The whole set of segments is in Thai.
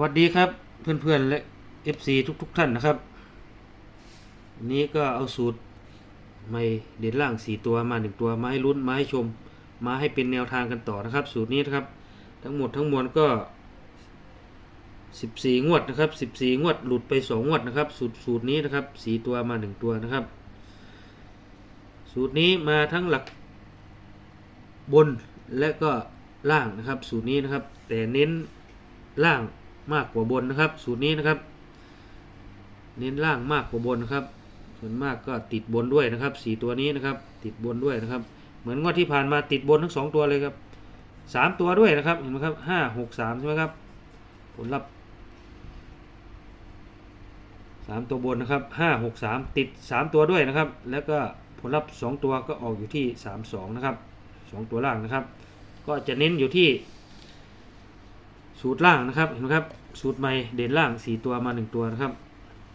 วัสดีครับเพื่อนๆและ FC ทุกๆท่านนะครับวันนี้ก็เอาสูตรไม่เด่นล่าง 4 ตัวมา1ตัวมาให้ลุ้นมาให้ชม มาให้เป็นแนวทางกันต่อนะครับ สูตรนี้นะครับ ทั้งหมดทั้งมวลก็ 14 งวดนะครับ 14 งวดหลุดไป 2 งวดนะครับ สูตรสูตรนี้นะครับ 4 ตัวมา 1 ตัวนะครับ สูตรนี้มาทั้งหลักบนและก็ล่างนะครับ สูตรนี้นะครับ แต่เน้นล่าง มากกว่าบนนะครับ สูตรนี้นะครับ เน้นล่างมากกว่าบนนะครับ ส่วนมากก็ติดบนด้วยนะครับสี่ตัวนี้นะครับ ติดบนด้วยนะครับ เหมือนงวดที่ผ่านมาติดบนทั้งสองตัวเลยครับสามตัวด้วยนะครับเห็นไหมครับห้าหกสามใช่ไหมครับ ผลลัพธ์สามตัวบนนะครับห้าหกสามติดสามตัวด้วยนะครับ แล้วก็ผลลัพธ์สองตัวก็ออกอยู่ที่สามสองนะครับสองตัวล่างนะครับ ก็จะเน้นอยู่ที่ สูตรล่างนะครับเห็นไหมครับสูตรใหม่เด่นล่าง4ตัวมา1ตัวนะครับ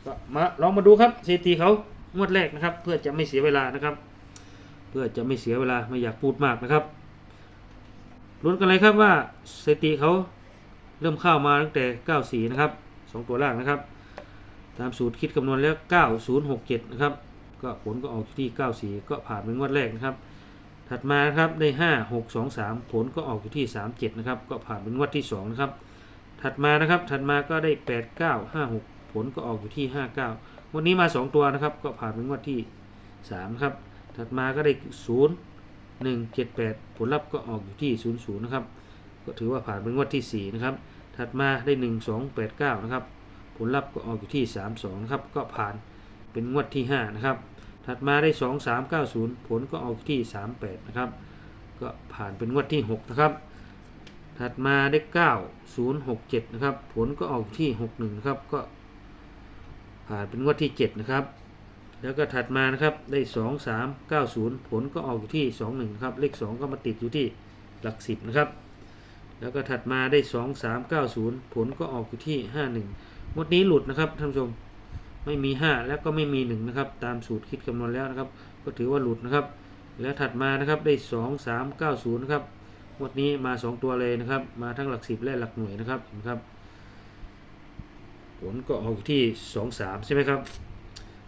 ก็มาลองมาดูครับสถิติเขางวดแรกนะครับ เพื่อจะไม่เสียเวลานะครับ เพื่อจะไม่เสียเวลาไม่อยากพูดมากนะครับลุ้นกันเลยครับว่าสถิติเขาเริ่มเข้ามาตั้งแต่94นะครับ2ตัวล่างนะครับ ตามสูตรคิดคำนวณแล้ว 9067นะครับก็ผลก็ออกที่ 94 ก็ผ่านเป็นงวดแรกนะครับ ถัดมาครับได้ 5 6 2 3 ผลก็ออกอยู่ที่ 37 นะครับ ก็ผ่านเป็นงวดที่ 2 นะครับ ถัดมานะครับ ถัดมาก็ได้ 8 9 5 6 ผลก็ออกอยู่ที่ 59 วันนี้มา 2 ตัวนะครับ ก็ผ่านเป็นงวดที่ 3 ครับ ถัดมาก็ได้ 0 1 7 8 ผลลัพธ์ก็ออกอยู่ที่ 0 0 นะครับ ก็ถือว่าผ่านเป็นงวดที่ 4 นะครับ ถัดมาได้ 1 2 8 9 นะครับ ผลลัพธ์ก็ออกอยู่ที่ 3 2 นะครับ ก็ผ่านเป็นงวดที่ 5 นะครับ ถัดมาได้ 2 3 9 0 ผลก็ออกที่ 38 นะครับ ก็ผ่านเป็นงวดที่ 6 นะครับ ถัดมาได้ 9 0 6 7 นะครับ ผลก็ออกที่ 61 นะครับ ก็ผ่านเป็นงวดที่ 7 นะครับ แล้วก็ถัดมานะครับได้ 2 3 9 0 ผลก็ออกอยู่ที่ 21 นะครับ เลข 2 ก็มาติดอยู่ที่หลัก 10 นะครับ แล้วก็ถัดมาได้ 2 3 9 0 ผลก็ออกอยู่ที่ 51งวดนี้หลุดนะครับท่านผู้ชม ไม่มี 5 แล้วก็ไม่มี1นะครับตามสูตรคิดคำนวณแล้วนะครับ ก็ถือว่าหลุดนะครับ แล้วถัดมานะครับได้ 2 3 9 0นะครับงวดนี้มา 2 ตัวเลยนะครับ มาทั้งหลัก 10 และหลักหน่วยนะครับเห็นไหมครับผลก็ออกที่ 2 3 ใช่ไหมครับ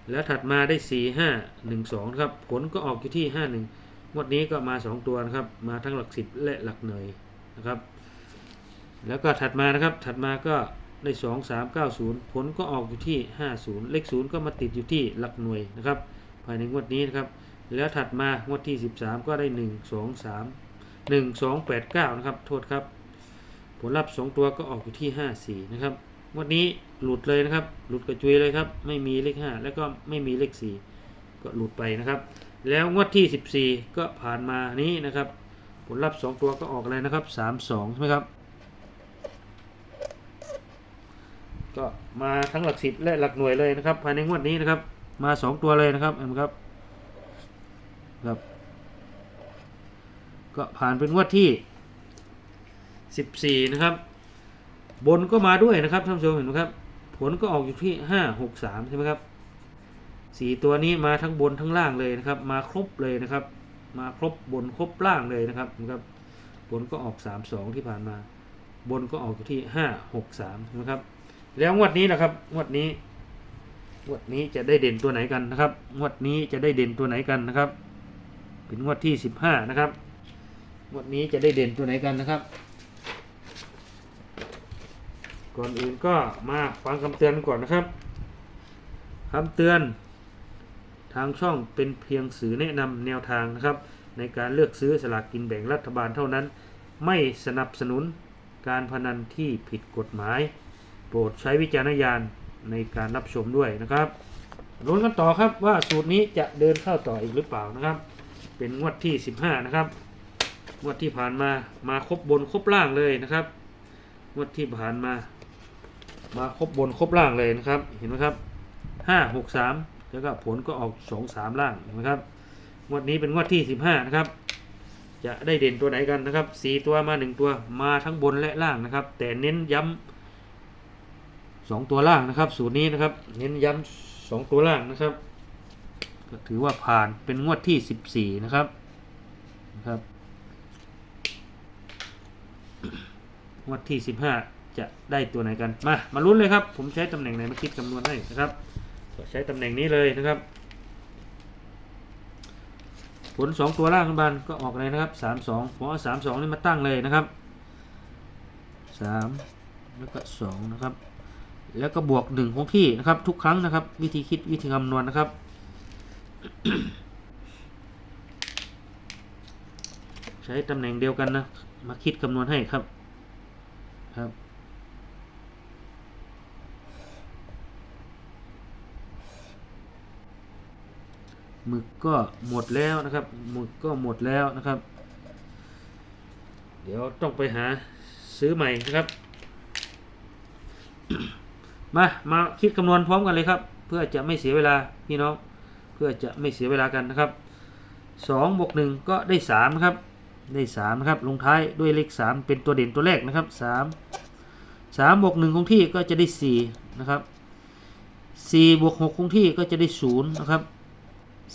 แล้วถัดมาได้ 4 5 1 2นะครับผลก็ออกอยู่ที่ 5 1งวดนี้ก็มา 2 ตัวนะครับ มาทั้งหลัก 10 และหลักหน่วยนะครับ แล้วก็ถัดมานะครับถัดมาก็ ได้ 2 3 9 0 ผลก็ออกอยู่ที่ 50 เลข 0 ก็มาติดอยู่ที่หลักหน่วยนะครับ ภายในงวดนี้นะครับ แล้วถัดมางวดที่ 13 ก็ได้ 1 2 3 1 2 8 9 นะครับ โทษครับ ผลลัพธ์ 2 ตัวก็ออกอยู่ที่ 54 นะครับ งวดนี้หลุดเลยนะครับ หลุดกระจุยเลยครับ ไม่มีเลข 5 แล้วก็ไม่มีเลข 4 ก็หลุดไปนะครับ แล้วงวดที่ 14 ก็ผ่านมานี้นะครับ ผลลัพธ์ 2 ตัวก็ออกอะไรนะครับ 3 2 ใช่ไหมครับ ก็มาทั้งหลักสิบและหลักหน่วยเลยนะครับ ภายในงวดนี้นะครับ มาสองตัวเลยนะครับเห็นไหมครับครับ ก็ผ่านเป็นงวดที่สิบสี่นะครับ บนก็มาด้วยนะครับท่านผู้ชมเห็นไหมครับ ผลก็ออกอยู่ที่ห้าหกสามใช่ไหมครับสี่ตัวนี้มาทั้งบนทั้งล่างเลยนะครับ มาครบเลยนะครับ มาครบบนครบล่างเลยนะครับนะครับบนก็ออกสามสองที่ผ่านมา บนก็ออกอยู่ที่ห้าหกสามนะครับ แล้วงวดนี้นะครับ งวดนี้ งวดนี้จะได้เด่นตัวไหนกันนะครับ งวดนี้จะได้เด่นตัวไหนกันนะครับ เป็นงวดที่สิบห้านะครับ งวดนี้จะได้เด่นตัวไหนกันนะครับ ก่อนอื่นก็มาฟังคำเตือนก่อนนะครับคำเตือน ทางช่องเป็นเพียงสื่อแนะนำแนวทางนะครับ ในการเลือกซื้อสลากกินแบ่งรัฐบาลเท่านั้น ไม่สนับสนุนการพนันที่ผิดกฎหมาย ปรดใช้วิจารณญาณในการรับชมด้วยนะครับลุ้นกันต่อครับว่าสูตรนี้จะเดินเข้าต่ออีกหรือเปล่านะครับ เป็นงวดที่ 15 นะครับ งวดที่ผ่านมามาครบบนครบล่างเลยนะครับ งวดที่ผ่านมา มาครบบนครบล่างเลยนะครับ เห็นไหมครับ 5 6 3 แล้วก็ผลก็ออก 2 3 ล่างเห็นไหมครับ งวดนี้เป็นงวดที่ 15 นะครับ จะได้เด่นตัวไหนกันนะครับ 4 ตัวมา 1 ตัวมาทั้งบนและล่างนะครับ แต่เน้นย้ำ สองตัวล่างนะครับ สูตรนี้นะครับ เน้นย้ำสองตัวล่างนะครับ ก็ถือว่าผ่านเป็นงวดที่สิบสี่นะครับนะครับงวดที่สิบห้าจะได้ตัวไหนกันมามาลุ้นเลยครับ ผมใช้ตำแหน่งไหนมาคิดคำนวณให้นะครับก็ใช้ตำแหน่งนี้เลยนะครับ ผลสองตัวล่างขึ้นบานก็ออกเลยนะครับสามสองผมเอาสามสองนี่มาตั้งเลยนะครับสามแล้วก็สองนะครับ แล้วก็บวกหนึ่งคงที่นะครับ ทุกครั้งนะครับ วิธีคิดวิธีคำนวณนะครับ ใช้ตำแหน่งเดียวกันนะ มาคิดคำนวณให้ครับครับหมึกก็หมดแล้วนะครับหมึกก็หมดแล้วนะครับ เดี๋ยวต้องไปหาซื้อใหม่นะครับ มามาคิดคำนวณพร้อมกันเลยครับ เพื่อจะไม่เสียเวลาพี่น้อง เพื่อจะไม่เสียเวลากันนะครับสองบวกหนึ่งก็ได้สามนะครับได้สามนะครับลงท้ายด้วยเลขสามเป็นตัวเด่นตัวแรกนะครับสามสามบวกหนึ่งคงที่ก็จะได้สี่นะครับสี่บวกหกคงที่ก็จะได้ศูนย์นะครับ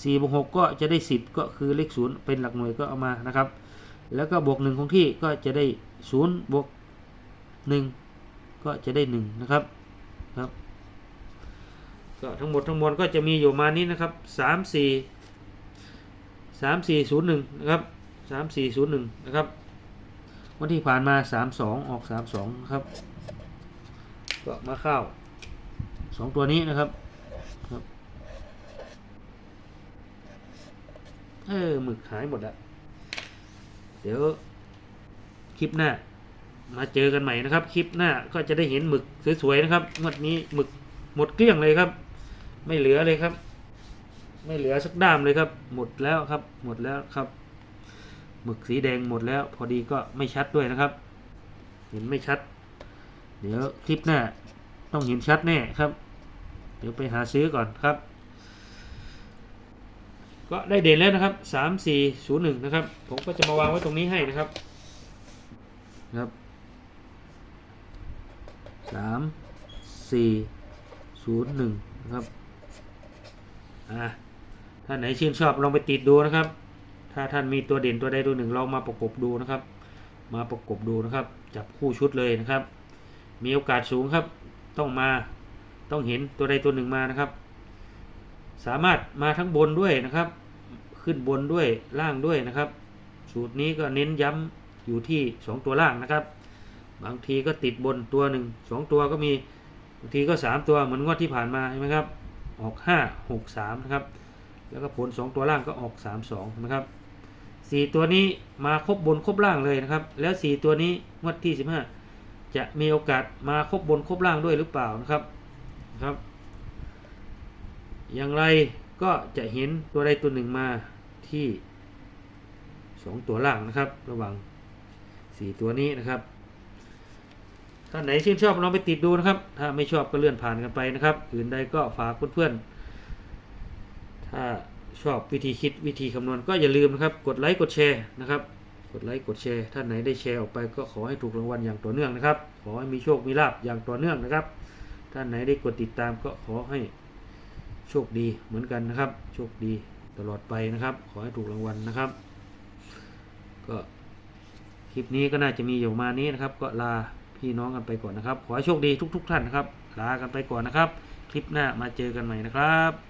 สี่บวกหกก็จะได้สิบก็คือเลขศูนย์เป็นหลักหน่วยก็เอามานะครับ แล้วก็บวกหนึ่งคงที่ก็จะได้ศูนย์บวกหนึ่งก็จะได้หนึ่งนะครับ ครับ ก็ทั้งหมดทั้งมวลก็จะมีอยู่มานี้นะครับสามสี่สามสี่ศูนย์หนึ่งนะครับสามสี่ศูนย์หนึ่งนะครับ วันที่ผ่านมาสามสองออกสามสองครับ ก็มาเข้าสองตัวนี้นะครับครับ เออหมึกหายหมดแล้ว เดี๋ยวคลิปหน้า มาเจอกันใหม่นะครับ คลิปหน้าก็จะได้เห็นหมึกสวยๆนะครับงวดนี้หมึกหมดเกลี้ยงเลยครับ ไม่เหลือเลยครับ ไม่เหลือสักด้ามเลยครับ หมดแล้วครับ หมดแล้วครับ หมึกสีแดงหมดแล้ว พอดีก็ไม่ชัดด้วยนะครับ เห็นไม่ชัด เดี๋ยวคลิปหน้า ต้องเห็นชัดแน่ครับ เดี๋ยวไปหาซื้อก่อนครับ ก็ได้เด่นแล้วนะครับสามสี่ศูนย์หนึ่งนะครับ ผมก็จะมาวางไว้ตรงนี้ให้นะครับครับ สามสี่ศูนย์หนึ่งนะครับอ่าท่านไหนชื่นชอบลองไปติดดูนะครับ ถ้าท่านมีตัวเด่นตัวใดตัวหนึ่งลองมาประกบดูนะครับ มาประกบดูนะครับ จับคู่ชุดเลยนะครับ มีโอกาสสูงครับ ต้องมาต้องเห็นตัวใดตัวหนึ่งมานะครับ สามารถมาทั้งบนด้วยนะครับ ขึ้นบนด้วยล่างด้วยนะครับ สูตรนี้ก็เน้นย้ำอยู่ที่ 2 ตัวล่างนะครับ บางทีก็ติดบนตัวหนึ่งสองตัวก็มีบางทีก็ 3 ตัวเหมือนงวดที่ผ่านมาใช่ไหมครับออก 5 6 3นะครับแล้วก็ผล 2 ตัวล่างก็ออก 3 2นะครับ4ตัวนี้มาครบบนครบล่างเลยนะครับ แล้ว 4 ตัวนี้งวดที่ 15 จะมีโอกาสมาครบบนครบล่างด้วยหรือเปล่านะครับนะครับ อย่างไรก็จะเห็นตัวใดตัวหนึ่งมาที่ 2 ตัวล่างนะครับ ระหว่าง 4 ตัวนี้นะครับ ท่านไหนชื่นชอบลองไปติดดูนะครับ ถ้าไม่ชอบก็เลื่อนผ่านกันไปนะครับ อื่นใดก็ฝากเพื่อนๆ ถ้าชอบวิธีคิดวิธีคำนวณก็อย่าลืมนะครับ กดไลค์กดแชร์นะครับ กดไลค์กดแชร์ ท่านไหนได้แชร์ออกไปก็ขอให้ถูกรางวัลอย่างต่อเนื่องนะครับ ขอให้มีโชคมีลาบอย่างต่อเนื่องนะครับ ท่านไหนได้กดติดตามก็ขอให้โชคดีเหมือนกันนะครับ โชคดีตลอดไปนะครับ ขอให้ถูกรางวัลนะครับ ก็คลิปนี้ก็น่าจะมีอยู่มานี้นะครับ ก็ลา พี่น้องกันไปก่อนนะครับ ขอให้โชคดีทุก ๆ ท่านนะครับ ลากันไปก่อนนะครับ คลิปหน้ามาเจอกันใหม่นะครับ